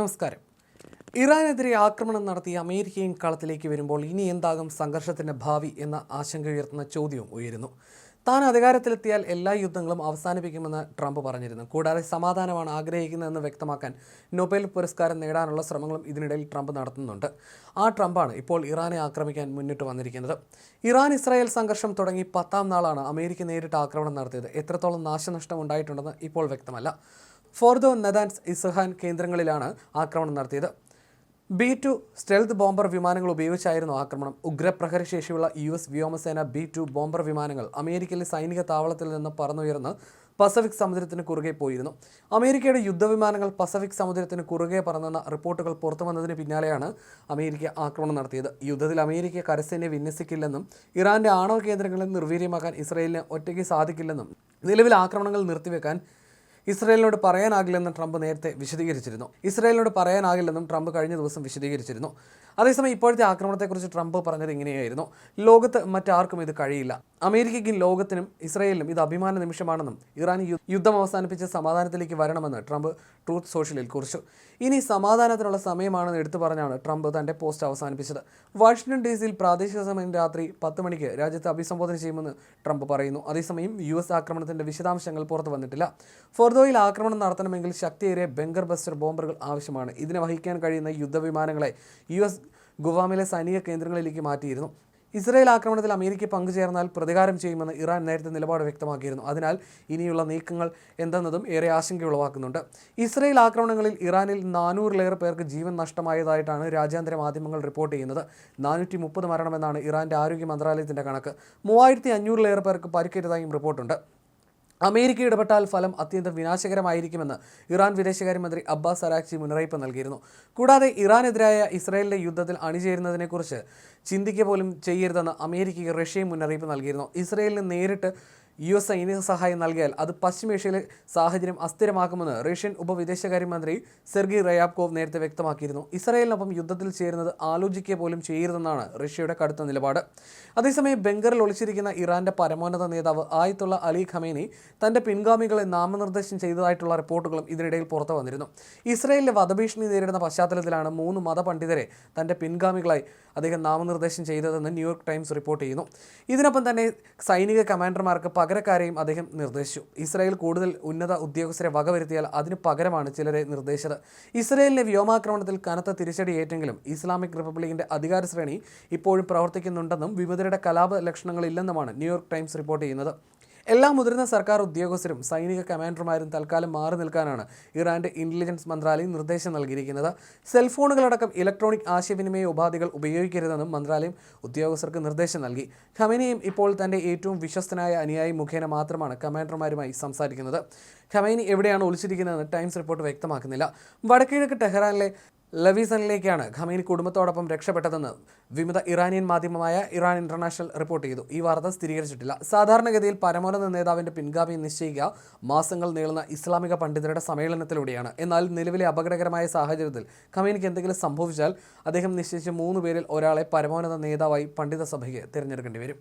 നമസ്കാരം. ഇറാനെതിരെ ആക്രമണം നടത്തി അമേരിക്കയും കളത്തിലേക്ക് വരുമ്പോൾ ഇനി എന്താകും സംഘർഷത്തിന്റെ ഭാവി എന്ന ആശങ്ക ഉയർത്തുന്ന ചോദ്യവും ഉയരുന്നു. താൻ അധികാരത്തിലെത്തിയാൽ എല്ലാ യുദ്ധങ്ങളും അവസാനിപ്പിക്കുമെന്ന് ട്രംപ് പറഞ്ഞിരുന്നു. കൂടാതെ സമാധാനമാണ് ആഗ്രഹിക്കുന്നതെന്ന് വ്യക്തമാക്കാൻ നൊബേൽ പുരസ്കാരം നേടാനുള്ള ശ്രമങ്ങളും ഇതിനിടയിൽ ട്രംപ് നടത്തുന്നുണ്ട്. ആ ട്രംപാണ് ഇപ്പോൾ ഇറാനെ ആക്രമിക്കാൻ മുന്നിട്ട് വന്നിരിക്കുന്നത്. ഇറാൻ ഇസ്രായേൽ സംഘർഷം തുടങ്ങി പത്താം നാളാണ് അമേരിക്ക നേരിട്ട് ആക്രമണം നടത്തിയത്. എത്രത്തോളം നാശനഷ്ടം ഉണ്ടായിട്ടുണ്ടെന്ന് ഇപ്പോൾ വ്യക്തമല്ല. ഫോർദോ നദാൻസ് ഇസഹാൻ കേന്ദ്രങ്ങളിലാണ് ആക്രമണം നടത്തിയത്. ബി ടു സ്റ്റെൽത്ത് ബോംബർ വിമാനങ്ങൾ ഉപയോഗിച്ചായിരുന്നു ആക്രമണം. ഉഗ്രപ്രഹരശേഷിയുള്ള യു എസ് വ്യോമസേന ബി ടു ബോംബർ വിമാനങ്ങൾ അമേരിക്കയിലെ സൈനിക താവളത്തിൽ നിന്ന് പറന്നുയർന്ന് പസഫിക് സമുദ്രത്തിന് കുറുകെ പോയിരുന്നു. അമേരിക്കയുടെ യുദ്ധവിമാനങ്ങൾ പസഫിക് സമുദ്രത്തിന് കുറുകെ പറന്നെന്ന റിപ്പോർട്ടുകൾ പുറത്തു വന്നതിന് പിന്നാലെയാണ് അമേരിക്ക ആക്രമണം നടത്തിയത്. യുദ്ധത്തിൽ അമേരിക്ക കരസേനയെ വിന്യസിക്കില്ലെന്നും ഇറാന്റെ ആണവ കേന്ദ്രങ്ങളിൽ നിർവീര്യമാക്കാൻ ഇസ്രയേലിന് ഒറ്റയ്ക്ക് സാധിക്കില്ലെന്നും നിലവിൽ ആക്രമണങ്ങൾ നിർത്തിവെക്കാൻ ഇസ്രായേലിനോട് പറയാനാകില്ലെന്ന് ട്രംപ് നേരത്തെ വിശദീകരിച്ചിരുന്നു. ഇസ്രയേലിനോട് പറയാനാകില്ലെന്നും ട്രംപ് കഴിഞ്ഞ ദിവസം വിശദീകരിച്ചിരുന്നു. അതേസമയം ഇപ്പോഴത്തെ ആക്രമണത്തെക്കുറിച്ച് ട്രംപ് പറഞ്ഞത് ഇങ്ങനെയായിരുന്നു. ലോകത്ത് മറ്റാർക്കും ഇത് കഴിയില്ല. അമേരിക്കയ്ക്കും ലോകത്തിനും ഇസ്രയേലിനും ഇത് അഭിമാന നിമിഷമാണെന്നും ഇറാൻ യുദ്ധം അവസാനിപ്പിച്ച് സമാധാനത്തിലേക്ക് വരണമെന്ന് ട്രംപ് ട്രൂത്ത് സോഷ്യലിൽ കുറിച്ചു. ഇനി സമാധാനത്തിനുള്ള സമയമാണെന്ന് എടുത്തു പറഞ്ഞാണ് ട്രംപ് തന്റെ പോസ്റ്റ് അവസാനിപ്പിച്ചത്. വാഷിംഗ്ടൺ ഡി സിയിൽ പ്രാദേശിക സമയം രാത്രി പത്ത് മണിക്ക് രാജ്യത്തെ അഭിസംബോധന ചെയ്യുമെന്ന് ട്രംപ് പറയുന്നു. അതേസമയം യു എസ് ആക്രമണത്തിന്റെ വിശദാംശങ്ങൾ പുറത്തു വന്നിട്ടില്ല. ഫോർദോയിൽ ആക്രമണം നടത്തണമെങ്കിൽ ശക്തിയേറിയ ബംഗർ ബസ്റ്റർ ബോംബറുകൾ ആവശ്യമാണ്. ഇതിനെ വഹിക്കാൻ കഴിയുന്ന യുദ്ധവിമാനങ്ങളെ യു എസ് ഗുവാമിലെ സൈനിക കേന്ദ്രങ്ങളിലേക്ക് മാറ്റിയിരുന്നു. ഇസ്രയേൽ ആക്രമണത്തിൽ അമേരിക്ക പങ്കുചേർന്നാൽ പ്രതികാരം ചെയ്യുമെന്ന് ഇറാൻ നേരത്തെ നിലപാട് വ്യക്തമാക്കിയിരുന്നു. അതിനാൽ ഇനിയുള്ള നീക്കങ്ങൾ എന്തെന്നതും ഏറെ ആശങ്ക ഉളവാക്കുന്നുണ്ട് ഇസ്രായേൽ ആക്രമണങ്ങളിൽ ഇറാനിൽ നാനൂറിലേറെ പേർക്ക് ജീവൻ നഷ്ടമായതായിട്ടാണ് രാജ്യാന്തര മാധ്യമങ്ങൾ റിപ്പോർട്ട് ചെയ്യുന്നത്. നാനൂറ്റി മുപ്പത് മരണമെന്നാണ് ഇറാന്റെ ആരോഗ്യ മന്ത്രാലയത്തിന്റെ കണക്ക്. മൂവായിരത്തി അഞ്ഞൂറിലേറെ പേർക്ക് പരിക്കേറ്റതായും റിപ്പോർട്ടുണ്ട്. അമേരിക്ക ഇടപെട്ടാൽ ഫലം അത്യന്തം വിനാശകരമായിരിക്കുമെന്ന് ഇറാൻ വിദേശകാര്യമന്ത്രി അബ്ബാസ് അരാക്ചി മുന്നറിയിപ്പ് നൽകിയിരുന്നു. കൂടാതെ ഇറാനെതിരായ ഇസ്രായേലിന്റെ യുദ്ധത്തിൽ അണിചേരുന്നതിനെക്കുറിച്ച് ചിന്തിക്കുക പോലും ചെയ്യരുതെന്ന് അമേരിക്കയ്ക്ക് റഷ്യയും മുന്നറിയിപ്പ് നൽകിയിരുന്നു. ഇസ്രായേലിന് നേരിട്ട് യു എസ് സൈനിക സഹായം നൽകിയാൽ അത് പശ്ചിമേഷ്യയിലെ സാഹചര്യം അസ്ഥിരമാക്കുമെന്ന് റഷ്യൻ ഉപവിദേശകാര്യമന്ത്രി സെർഗി റയാബ്കോവ് നേരത്തെ വ്യക്തമാക്കിയിരുന്നു. ഇസ്രായേലിനൊപ്പം യുദ്ധത്തിൽ ചേരുന്നത് ആലോചിക്കുക പോലും ചെയ്യരുതെന്നാണ് റഷ്യയുടെ കടുത്ത നിലപാട്. അതേസമയം ബംഗറിൽ ഒളിച്ചിരിക്കുന്ന ഇറാന്റെ പരമോന്നത നേതാവ് ആയത്തുള്ള അലി ഖമേനി തന്റെ പിൻഗാമികളെ നാമനിർദ്ദേശം ചെയ്തതായിട്ടുള്ള റിപ്പോർട്ടുകളും ഇതിനിടയിൽ പുറത്തു വന്നിരുന്നു. ഇസ്രായേലിലെ വധഭീഷണി നേരിടുന്ന പശ്ചാത്തലത്തിലാണ് മൂന്ന് മതപണ്ഡിതരെ തന്റെ പിൻഗാമികളായി അദ്ദേഹം നാമനിർദ്ദേശം ചെയ്തതെന്ന് ന്യൂയോർക്ക് ടൈംസ് റിപ്പോർട്ട് ചെയ്യുന്നു. ഇതിനൊപ്പം തന്നെ സൈനിക കമാൻഡർമാർക്ക് പകരക്കാരെയും അദ്ദേഹം നിർദ്ദേശിച്ചു. ഇസ്രായേൽ കൂടുതൽ ഉന്നത ഉദ്യോഗസ്ഥരെ വകവരുത്തിയാൽ അതിന് പകരമാണ് ചിലരെ നിർദ്ദേശിച്ചത്. ഇസ്രായേലിന്റെ വ്യോമാക്രമണത്തിൽ കനത്ത തിരിച്ചടി ഏറ്റെങ്കിലും ഇസ്ലാമിക് റിപ്പബ്ലിക്കിന്റെ അധികാര ശ്രേണി ഇപ്പോഴും പ്രവർത്തിക്കുന്നുണ്ടെന്നും വിമതരുടെ കലാപ ലക്ഷണങ്ങളില്ലെന്നുമാണ് ന്യൂയോർക്ക് ടൈംസ് റിപ്പോർട്ട് ചെയ്യുന്നത്. എല്ലാ മുതിർന്ന സർക്കാർ ഉദ്യോഗസ്ഥരും സൈനിക കമാൻഡർമാരും തൽക്കാലം മാറി നിൽക്കാനാണ് ഇറാന്റെ ഇന്റലിജൻസ് മന്ത്രാലയം നിർദ്ദേശം നൽകിയിരിക്കുന്നത്. സെൽഫോണുകളടക്കം ഇലക്ട്രോണിക് ആശയവിനിമയ ഉപാധികൾ ഉപയോഗിക്കരുതെന്നും മന്ത്രാലയം ഉദ്യോഗസ്ഥർക്ക് നിർദ്ദേശം നൽകി. ഖമേനിയും ഇപ്പോൾ തന്റെ ഏറ്റവും വിശ്വസ്തനായ അനുയായി മുഖേന മാത്രമാണ് കമാൻഡർമാരുമായി സംസാരിക്കുന്നത്. ഖമേനി എവിടെയാണ് ഒളിച്ചിരിക്കുന്നതെന്ന് ടൈംസ് റിപ്പോർട്ട് വ്യക്തമാക്കുന്നില്ല. വടക്കിഴക്ക് ടെഹ്റാനിലെ ലവീസണിലേക്കാണ് ഖമീനി കുടുംബത്തോടൊപ്പം രക്ഷപ്പെട്ടതെന്ന് വിമത ഇറാനിയൻ മാധ്യമമായ ഇറാൻ ഇന്റർനാഷണൽ റിപ്പോർട്ട് ചെയ്തു. ഈ വാർത്ത സ്ഥിരീകരിച്ചിട്ടില്ല. സാധാരണഗതിയിൽ പരമോന്നത നേതാവിന്റെ പിൻഗാമി നിശ്ചയിക്കുക മാസങ്ങൾ നീളുന്ന ഇസ്ലാമിക പണ്ഡിതരുടെ സമ്മേളനത്തിലൂടെയാണ്. എന്നാൽ നിലവിലെ അപകടകരമായ സാഹചര്യത്തിൽ ഖമീനിക്ക് എന്തെങ്കിലും സംഭവിച്ചാൽ അദ്ദേഹം നിശ്ചയിച്ച മൂന്ന് പേരിൽ ഒരാളെ പരമോന്നത നേതാവായി പണ്ഡിത സഭയ്ക്ക് തിരഞ്ഞെടുക്കേണ്ടി വരും.